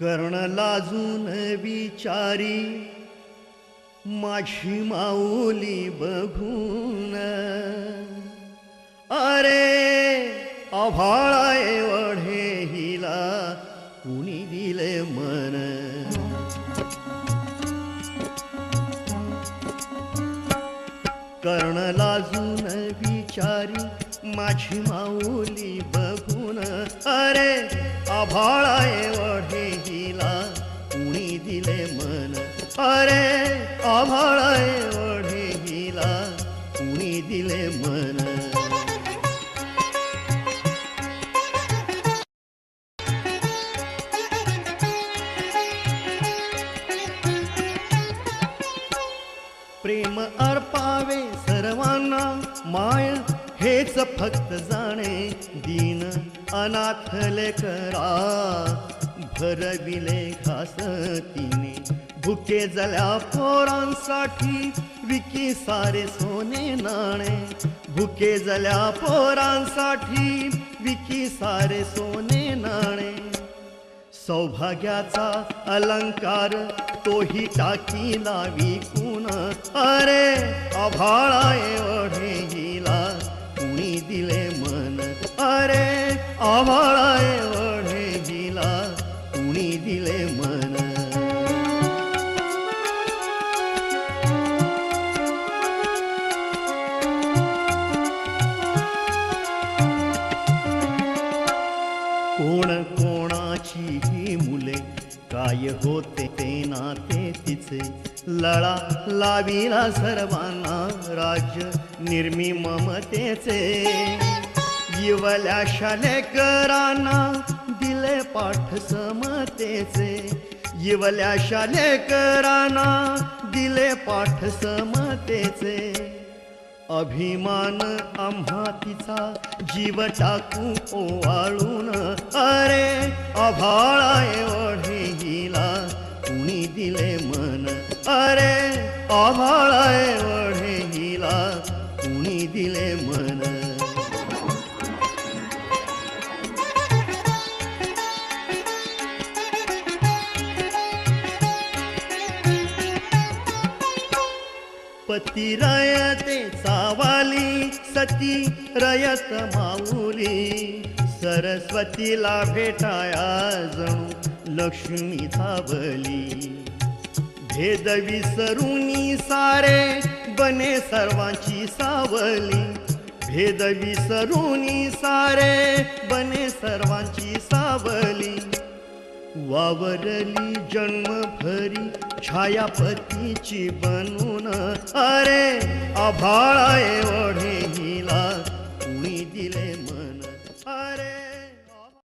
कर्ण लाजून विचारी माझी माऊली बघून अरे आभाळा एवढे हिला कुणी दिले मन? कर्ण लाजून विचारी माझी माऊली बघून अरे आभाळा एवढे दिले मन. प्रेम अर्पावे सर्वांना माय हेच फक्त जाणे दीन अनाथले करा भरविले घास तिने भुके जल्या पोरांसाठी. विकी सारे सोने नाणे. भुके जल्या पोरांसाठी. विकी सारे सोने नाणे. सौभाग्याचा अलंकार तोही टाकी लावी कुण? अरे आभाळा एवढे हिला. कुणी दिले मन? अरे आभाळा एवढे हिला. कुणी दिले मन? कोण कोणाची ही मुले? काय होते ते नाते तिचे लळा लाविला सर्वांना राज्य निर्मी ममतेचे. इवल्या शालेकरांना दिले पाठ समतेचे. इवल्या शालेकरांना दिले पाठ समतेचे. अभिमान आम्हा तिचा जीव टाकू ओवाळून आभाळा एवढे हिला कुणी दिले मन? अरे आभाळा एवढे हिला कुणी दिले मन? पती रयते सावाली सती रयत माऊली. सरस्वतीला भेटाया जणू लक्ष्मी धावली भेद विसरुनी सारे बने सर्वांची सावली. भेद विसरुनी सारे बने सर्वांची सावली. वावरली जन्मभरी छायापतीची बनून अरे आभाळा एवढ